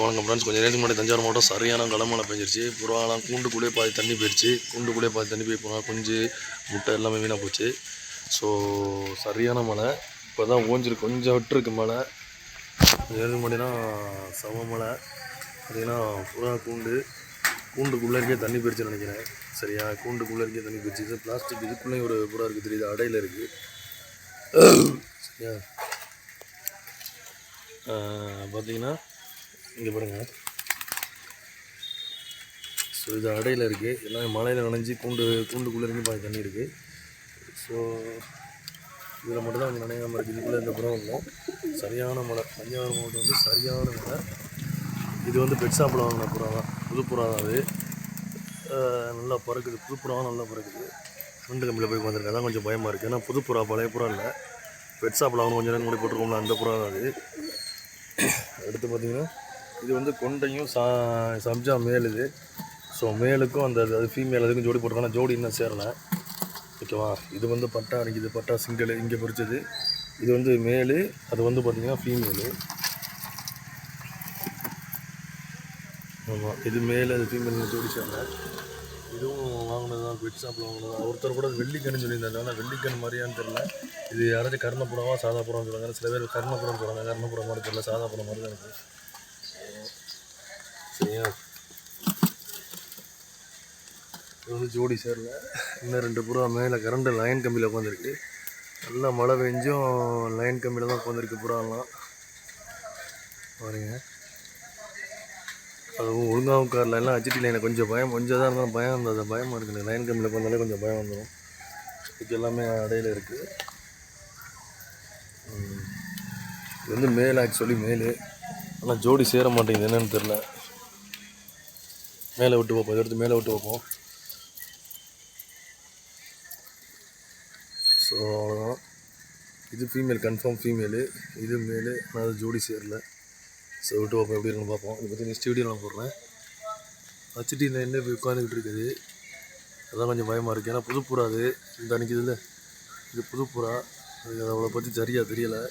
வணக்கம் ஃப்ரெண்ட்ஸ் கொஞ்சம் நேரத்துக்கு முன்னாடி தஞ்சாவூர் மாவட்டம் சரியான கலமழை பெஞ்சிருச்சு. புறாலாம் கூண்டுக்குள்ளேயே பாதி தண்ணி போயிடுச்சு கூண்டுக்குள்ளேயே பாதி தண்ணி போய் போனால் குஞ்சு முட்டை எல்லாமே வீணாக போச்சு. ஸோ சரியான மழை. இப்போ தான் ஓஞ்சிருக்கு கொஞ்சம் விட்டுருக்கு மழை. கொஞ்சம் நேரத்துக்கு முன்னாடினா சம மழை. பார்த்தீங்கன்னா புறா கூண்டு கூண்டுக்குள்ளே இருக்கே தண்ணி போயிடுச்சுன்னு நினைக்கிறேன். சரியா? கூண்டுக்குள்ளே இருக்கே தண்ணி போயிடுச்சு இது பிளாஸ்டிக் இதுக்குள்ளேயும் ஒரு புறா இருக்குது தெரியுது? அடையில் இருக்குது சரியா? பார்த்தீங்கன்னா இங்கே பாருங்கள் ஸோ இது அடையில் இருக்குது எல்லாம் மழையில் நனைஞ்சு கூண்டு கூண்டுக்குள்ளே இருந்து பாதி தண்ணி இருக்குது ஸோ இதில் மட்டும் தான் கொஞ்சம் நனையாமல் இருக்குது இதுக்குள்ளே இந்த புறம் இல்லை சரியான மழை. தஞ்சாவூர் மாவட்டம் வந்து சரியான மழை. இது வந்து பெட் ஷாப்பில் வாங்கின புறா தான் புது புறா தான் அது நல்லா பறக்குது. புது புறாவும் நல்லா பறக்குது. ஃப்ரெண்டு கம்பியில் போய் வந்திருக்கேன் அதான் கொஞ்சம் பயமாக இருக்குது ஏன்னா புது புறா பழைய புறா இல்லை. பெட் ஷாப்பில் வாங்கணும் கொஞ்சம் நேரம் கூட போட்டிருக்கோம்ல அந்த புறா தான் அது. அடுத்து பார்த்தீங்கன்னா இது வந்து கொண்டையும் சா சம்ஜா மேல் இது. ஸோ மேலுக்கும் அந்த அது ஃபீமேல் அதுக்கும் ஜோடி போட்டிருக்காங்க. ஜோடி இன்னும் சேரலை. ஓகேவா? இது வந்து பட்டா அன்றைக்கி இது பட்டா சிங்கிள் இங்கே பிடிச்சது இது வந்து மேலு அது வந்து பார்த்திங்கன்னா ஃபீமேலு ஆமாம் இது மேலே அது ஃபீமேல் ஜோடி சேரலை. இதுவும் வாங்கினது தான் பெட் ஷாப்பில் வாங்கினது? ஒருத்தர் கூட வெள்ளிக்கன்னு சொல்லியிருந்தாங்க ஆனால் வெள்ளிக்கண் மாதிரியான்னு தெரில இது யாராச்சும் கர்ணப்புறமா சாதாப்புறம் சொல்லுவாங்க சில பேர் கர்ணப்புறம் சொல்லுவாங்க கர்ணப்புறம் மாதிரி தெரியல. சாதாப்புறம் மாதிரி தான் இருக்குது சரியா இது வந்து ஜோடி சேரல. இன்னும் ரெண்டு புறா மேலே கரண்ட் லைன் கம்பியில் உட்காந்துருக்கு நல்லா மழை பெஞ்சும் லைன் கம்பியில் தான் உட்காந்துருக்கு புறாலாம். பாருங்க. அதுவும் ஒழுங்காகவும் உட்காரல எல்லாம் ஹச்டி லைனை கொஞ்சம் பயம் கொஞ்சம் தான் இருந்தாலும் பயம் இருந்தது பயமாக இருக்குது லைன் கம்பியில் உட்காந்தாலே கொஞ்சம் பயம் வந்துடும் இதுக்கு எல்லாமே அடையில் இருக்குது இது வந்து மேல் ஆக்சுவலி மேலே. ஆனால் ஜோடி சேர மாட்டேங்குது. என்னென்னு தெரில மேலே விட்டு பார்ப்போம். இதை எடுத்து மேலே விட்டு பார்ப்போம். ஸோ அவ்வளோதான் இது ஃபீமேல் கன்ஃபார்ம் ஃபீமேலு இது மேலு ஆனால் அது ஜோடி சேரல. ஸோ விட்டு பார்ப்போம். எப்படி இருக்குன்னு பார்ப்போம். இதை பற்றி நெக்ஸ்ட் வீடியோ நான் போடுறேன். வச்சுடியில் என்ன போய் உட்காந்துக்கிட்டு இருக்குது. அதான் கொஞ்சம் பயமாக இருக்குது ஏன்னா புது புறா அது. இந்த அன்றைக்கி இதில் இது புது புறா அது அவளை பற்றி சரியாக தெரியலை.